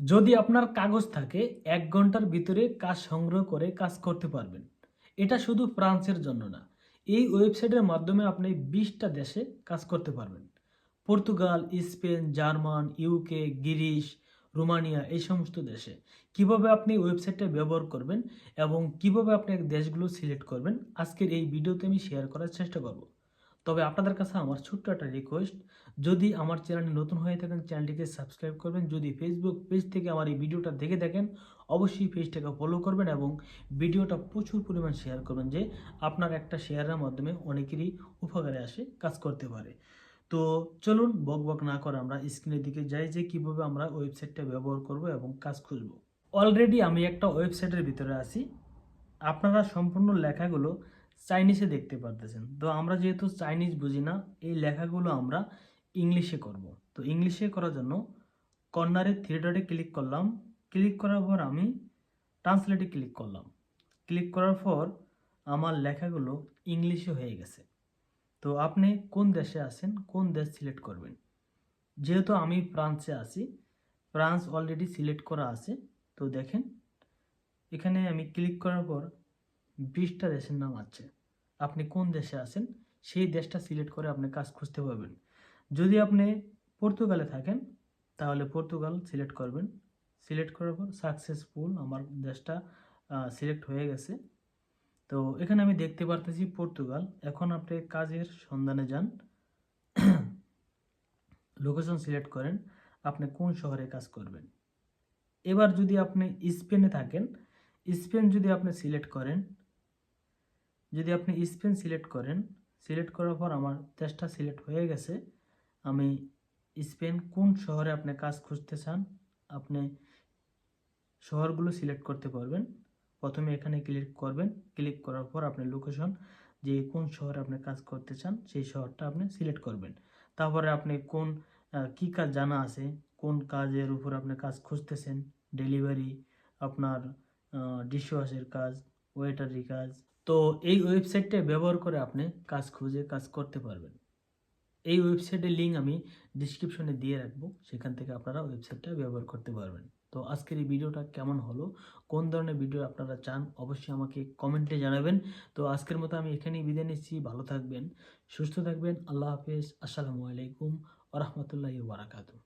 যদি আপনার কাগজ থাকে, এক ঘণ্টার ভিতরে কাজ সংগ্রহ করে কাজ করতে পারবেন। এটা শুধু ফ্রান্সের জন্য না, এই ওয়েবসাইটের মাধ্যমে আপনি বিশটা দেশে কাজ করতে পারবেন। Portugal, Spain, German UK Greece, Romania, এই সমস্ত দেশে কীভাবে আপনি ওয়েবসাইটটা ব্যবহার করবেন এবং কীভাবে আপনি দেশগুলো সিলেক্ট করবেন, আজকের এই ভিডিওতে আমি শেয়ার করার চেষ্টা করব। তবে আপনাদের কাছে আমার ছোট্ট একটা রিকোয়েস্ট যদি আমার চ্যানেলে নতুন হয়ে থাকেন চ্যানেলটিকে সাবস্ক্রাইব করবেন। যদি ফেসবুক পেজ থেকে আমার এই ভিডিওটা দেখে দেখেন অবশ্যই পেজটাকে ফলো করবেন এবং ভিডিওটা প্রচুর পরিমাণ শেয়ার করবেন যে আপনার একটা শেয়ারের মাধ্যমে অনেকেরই উপকারে আসে, কাজ করতে পারে। তো চলুন, বক বক না করে আমরা স্ক্রিনের দিকে যাই যে কীভাবে আমরা ওয়েবসাইটটা ব্যবহার করব এবং কাজ খুঁজব। অলরেডি আমি একটা ওয়েবসাইটের ভিতরে আছি। আপনারা সম্পূর্ণ লেখাগুলো চাইনিজে দেখতে পারতেছেন। তো আমরা যেহেতু চাইনিজ বুঝি না, এই লেখাগুলো আমরা ইংলিশে করব। তো ইংলিশে করার জন্য কর্নারে ডটে ক্লিক করলাম। ক্লিক করার পর আমি ট্রান্সলেটে ক্লিক করলাম। ক্লিক করার পর আমার লেখাগুলো ইংলিশে হয়ে গেছে। তো আপনি কোন দেশে আছেন, কোন দেশ সিলেক্ট করবেন? যেহেতু আমি ফ্রান্সে আছি ফ্রান্স অলরেডি সিলেক্ট করা আছে। তো দেখেন, এখানে আমি ক্লিক করার পর বিশটা দেশের নাম আছে। আপনি কোন দেশে আছেন, সেই দেশটা সিলেক্ট করে আপনি কাজ খুঁজতে পারবেন। যদি আপনি পর্তুগালে থাকেন, তাহলে পর্তুগাল সিলেক্ট করবেন। সিলেক্ট করার পর সাকসেসফুল আমার দেশটা সিলেক্ট হয়ে গেছে। তো এখানে আমি দেখতে পারতেছি পর্তুগাল। এখন আপনি কাজের সন্ধানে যান। লোকেশন সিলেক্ট করেন। আপনি কোন শহরে কাজ করবেন। এবার যদি আপনি স্পেনে থাকেন, স্পেন যদি আপনি সিলেক্ট করেন যদি আপনি স্পেন সিলেক্ট করেন, সিলেক্ট করার পর আমার দেশটা সিলেক্ট হয়ে গেছে। আমি স্পেন কোন শহরে আপনি কাজ খুঁজতে চান, আপনি শহরগুলো সিলেক্ট করতে পারবেন। প্রথমে এখানে ক্লিক করবেন। ক্লিক করার পর আপনি লোকেশন, যে কোন শহরে আপনি কাজ করতে চান, সেই শহরটা আপনি সিলেক্ট করবেন। তারপরে আপনি কোন কি কাজ জানা আছে, কোন কাজের উপর আপনি কাজ খুঁজতেছেন, ডেলিভারি, আপনার ডিশওয়াশের কাজ, ওয়েটারি কাজ তো এই ওয়েবসাইটটা ব্যবহার করে আপনি কাজ খুঁজে কাজ করতে পারবেন। এই ওয়েবসাইটের লিঙ্ক আমি ডিসক্রিপশনে দিয়ে রাখব, সেখান থেকে আপনারা ওয়েবসাইটটা ব্যবহার করতে পারবেন। তো আজকের এই ভিডিওটা কেমন হলো, কোন ধরনের ভিডিও আপনারা চান, অবশ্যই আমাকে কমেন্টে জানাবেন। তো আজকের মতো আমি এখানেই বিদায় নিচ্ছি, ভালো থাকবেন, সুস্থ থাকবেন, আল্লাহ হাফেজ, আসসালামু আলাইকুম আ রহমতুল্লাহি বারাকাতু